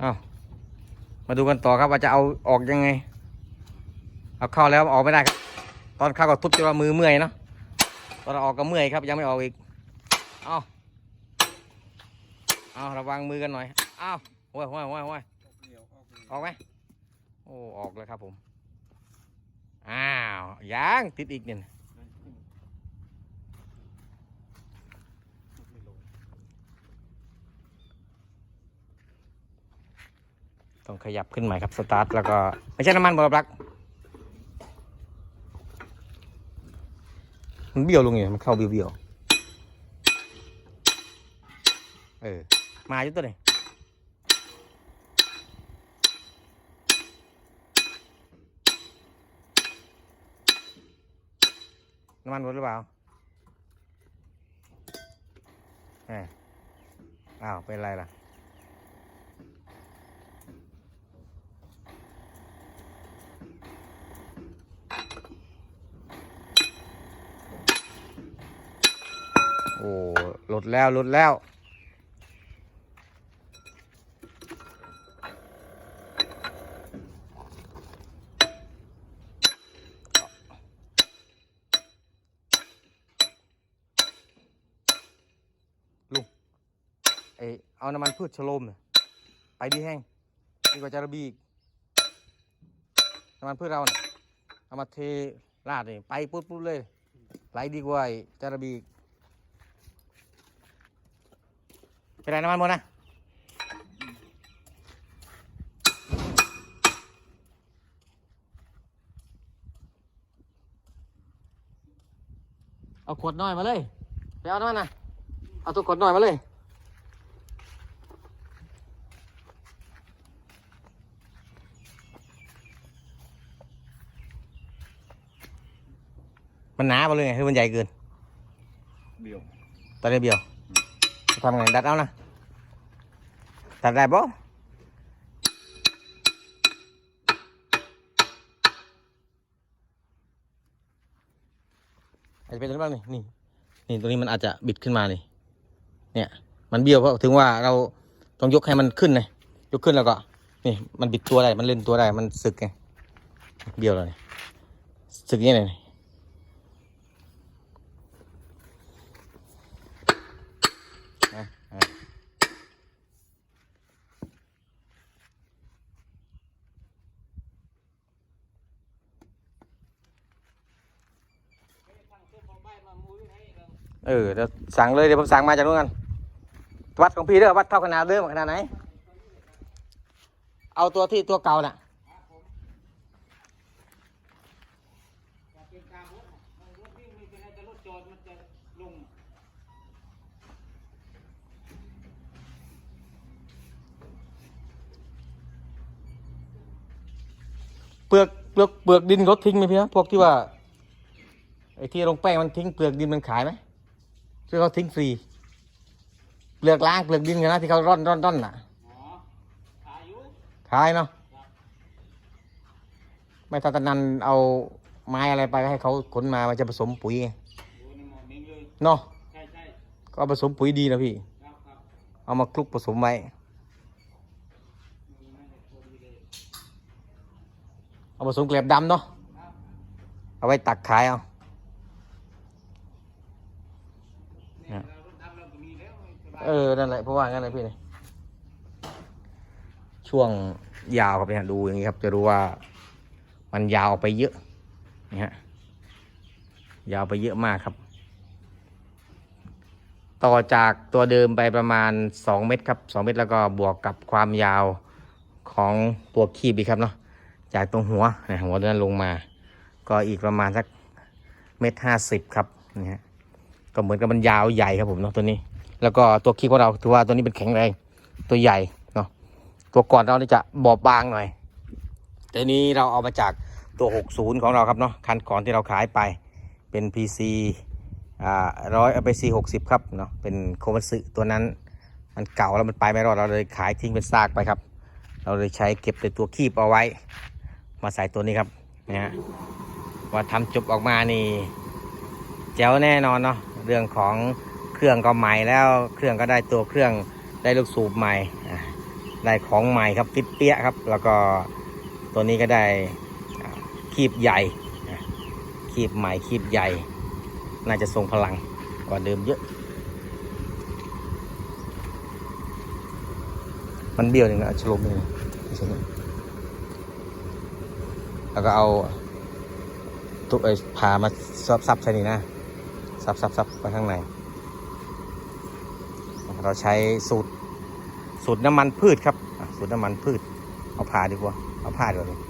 เอามาดูกันต่อครับว่าจะเอาออกยังไง เอาเข้าแล้วออกไม่ได้ครับ ตอนเข้าก็ทุบจนว่ามือเมื่อยเนาะ ตอนออกก็เมื่อยครับยังไม่ออกอีก เอาเอาระวังมือกันหน่อย เอาโอ้ยโอ้ยโอ้ยโอ้ยออกไหมโอ้ ออกแล้วครับผม อ้าวยังติดอีกเนี่ย ต้องขยับขึ้นใหม่ครับสตาร์ทแล้วก็ไม่ใช่น้ำมันบอปลักมันเบี้ยวลงอย่างมันเข้าเบี้ยวเบี้ยวเออมาอยู่ตัวนี้น้ำมันหมดหรือเปล่าเอออ้าวเป็นไรล่ะ โอ้หลดแล้วหลดแล้ว ลุงเอยเอาน้ำมันพืชชโลมไปดีแห้งดีกว่าจาระบีอีกน้ำมันพืชเราเนี่ยเอามาเทราดนี่ไปปุ๊บปุ๊บเลยไหลดีกว่าจาระบีอีก เป็นไรน้ำมันหมดนะเอาขวดน้อยมาเลยไปเอาน้ำมันนะเอาตัวขวดน้อยมาเลยมันหนาไปเลยไงคือมันใหญ่เกิน เบี้ยวตอนนี้เบี้ยว ทำไงดัดเอานะดัดได้ปะอาจจะเป็นตรงนี้บ้างนี่นี่นี่ตรงนี้มันอาจจะบิดขึ้นมานี่เนี่ยมันเบี้ยวเพราะถึงว่าเราต้องยกให้มันขึ้นไงยกขึ้นแล้วก็ นี่มันบิดตัวได้มันเล่นตัวได้มันสึกไงเบี้ยวแล้วนี่สึกอย่างนี้เลยนะอะ เออเดี๋ยวสั่งเลยเดี๋ยวผมสั่งมาจากนู้นกันวัดของพี่เด้อวัดเท่าขนาดเดิมขนาดไหน เอาตัวที่ตัวเก่าน่ะเปลือกเปลือกเปลือกดินเขาทิ้งไหมพี่ฮะพวกที่ว่าไอ้ที่ลงแป้งมันทิ้งเปลือกดินมันขายไหม ที่เขาทิ้งฟรีเปลือกล้างเปลือกดินกันนะที่เขาร่อนร่อนร่อนน่ะขายเนาะไม่ทันตะนันเอาไม้อะไรไปให้เขาขนมามันจะผสมปุ๋ยไงเนาะก็เอาผสมปุ๋ยดีนะพี่ เอามาคลุกผสมไว้เอาผสมเกล็บดำเนาะเอาไว้ตักขายเอาเนี่ย เออ นั่นแหละเพราะว่างั้นเลยพี่นี่ช่วงยาวครับเนี่ยดูอย่างนี้ครับ จะรู้ว่ามันยาวไปเยอะนี่ฮะยาวไปเยอะมากครับ ต่อจากตัวเดิมไปประมาณ 2 เมตรครับ 2 เมตรแล้วก็บวกกับความยาวของตัวคีบอีกครับเนาะจากตรงหัวนะหัวนั้นลงมา ก็อีกประมาณสักเมตรห้าสิบครับนี่ฮะก็เหมือนกับมันยาวใหญ่ครับผมเนาะตัวนี้ แล้วก็ตัวคีบของเราถือว่าตัวนี้เป็นแข็งแรง ตัวใหญ่เนาะตัวก่อนเราจะบอบบางหน่อยแต่นี้เราเอามาจากตัว 60 ของเราครับเนาะคันก่อนที่เราขายไปเป็น PC อ่าร้อยเอาไป C 60 ครับเนาะเป็นโคมัตสึตัวนั้นมันเก่าแล้วมันไปไม่รอดเราเลยขายทิ้งเป็นซากไปครับ เราเลยใช้เก็บในตัวคีบเอาไว้ มาใส่ตัวนี้ครับนะฮะว่าทำจบออกมานี่แจ๋วแน่นอนเนาะเรื่องของ เครื่องก็ใหม่แล้วเครื่องก็ได้ตัวเครื่องได้ลูกสูบใหม่ได้ของใหม่ครับฟิตเปี้ยครับ แล้วก็ตัวนี้ก็ได้คีบใหญ่คีบใหม่คีบใหญ่ น่าจะทรงพลังกว่าเดิมเยอะ มันเบี้ยวหนึ่งนะชโลมนึงไม่ใช่นี่แล้วก็เอาตุกไอ้พามาซับซับใช่นี่นะซับซับซับไปข้างใน เราใช้สูตรสูตรน้ำมันพืชครับสูตรน้ำมันพืช เอาผ้าดีกว่า เอาผ้าดีกว่า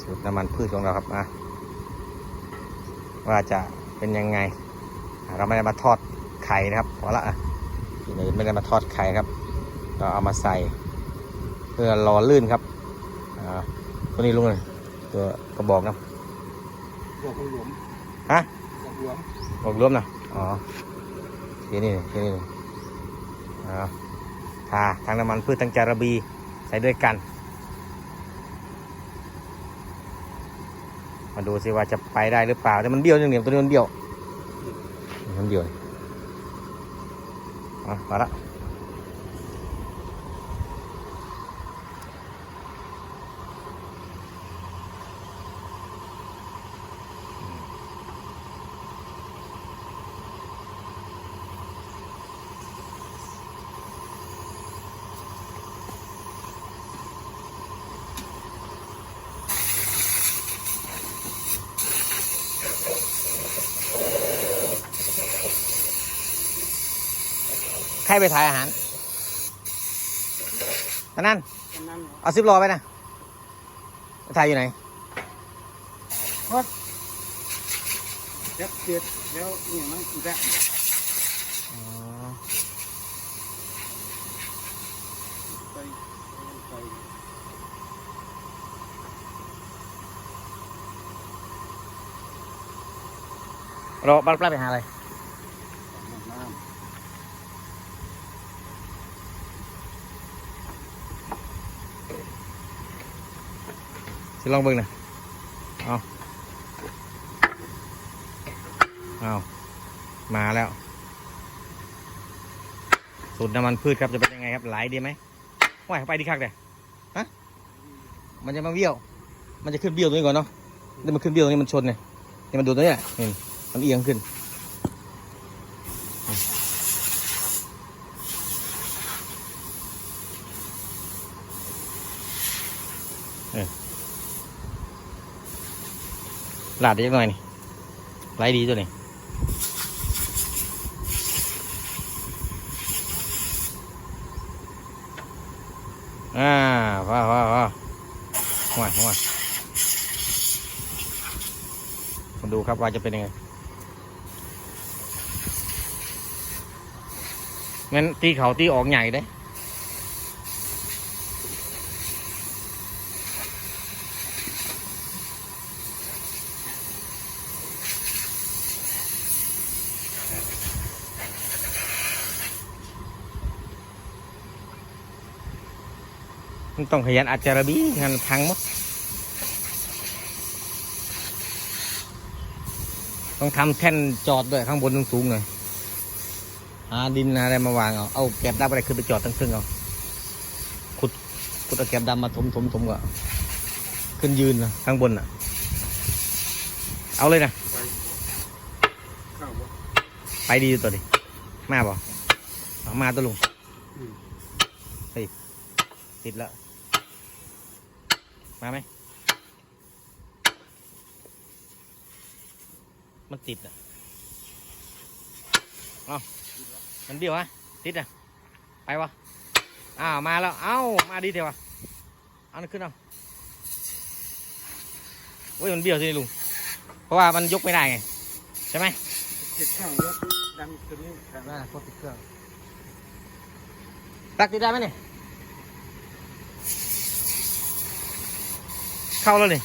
สูตรน้ำมันพืชของเราครับอะว่าจะเป็นยังไง เราไม่ได้มาทอดไข่นะครับพอละอะที่นี่ไม่ได้มาทอดไข่ครับ เราเอามาใส่ เพื่อรอลื่นครับอ่าตัวนี้ลุงเลยตัวกระบอกนะ บอกหลวมฮะบอกหลวมบอกรวมนะอ๋อที่นี่ที่นี่อ๋อทาทั้งน้ำมันพืชทั้งจาระบีใส่ด้วยกัน มาดูสิว่าจะไปได้หรือเปล่าแต่มันเบี้ยวอย่างเดียวตัวนี้มันเบี้ยวมันเบี้ยวอะมาละ รไปถ่ายอาหารตอนนั้นอันนั้นเอาซิปรอไปนะไปถ่ายอยู่ไหนเจ็บเจ็บแล้วเนี่ยมันอีกแล้วอ๋อไปไปรอบ้านปลาไปหาอะไร สิลองเบิ่งนะเอาเอามาแล้ว สูตรน้ำมันพืชครับจะเป็นยังไงครับไหลดีไหมว่ายไปดีคักเลยฮะมันจะมาเบี้ยว มันจะขึ้นเบี้ยวตรงนี้ก่อนเนาะเดี๋ยวมันขึ้นเบี้ยวตรงนี้มันชนเนี่ยนี่มันดูตรงนี้แหละนี่มันเอียงขึ้น ลาดได้ยังไงนี่ไหลดีตัวนี้อ่าว้าวว้าวว้าวห่วยห่วยมาดูครับว่าจะเป็นยังไงงั้นตีเขาตีออกใหญ่ได้ มันต้องขยันอาจารบีงานพังหมด ต้องทำแท่นจอดด้วยข้างบนสูงๆหน่อยหาดินอะไรมาวางเอา เอาแกบดำอะไรขึ้นไปจอดตั้งครึ่งเอาขุดขุดเอาแกบดำมาถมถมถมก็ขึ้นยืนนะข้างบนอะ เอาเลยนะำไปเข้าบ่ไปดีตัวดิมาบ่เอามาตัวลุงอืมติดแล้ว มาไหม มันติดอะเอามันเดียวฮะ ติดอะ ไปวะ อ้าว มาแล้ว เอ้า มาดีเถอะวะเอามันขึ้นเอาเว้ย มันเบี้ยวสิลุง เพราะว่ามันยกไม่ได้ไง ใช่ไหมเจ็บข้างรถดันตัวนี้ครับได้พอติดเครื่อง ตักติดได้ไหมเนี่ย เข้าแล้วนี่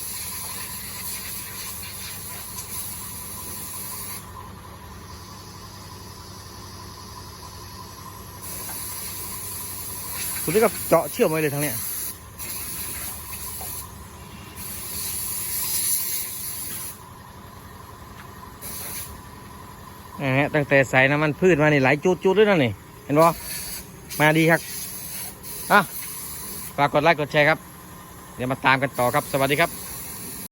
คุณได้กับเจาะเชื่อมไว้เลยทั้งเนี้ยนะตั้งแต่ใส่น้ำมันพืชมานี่ไหลจุดจุดด้วยนั่นนี่เห็นบ่มาดีครับอะฝากกดไลค์กดแชร์ครับ เดี๋ยวมาตามกันต่อครับ สวัสดีครับ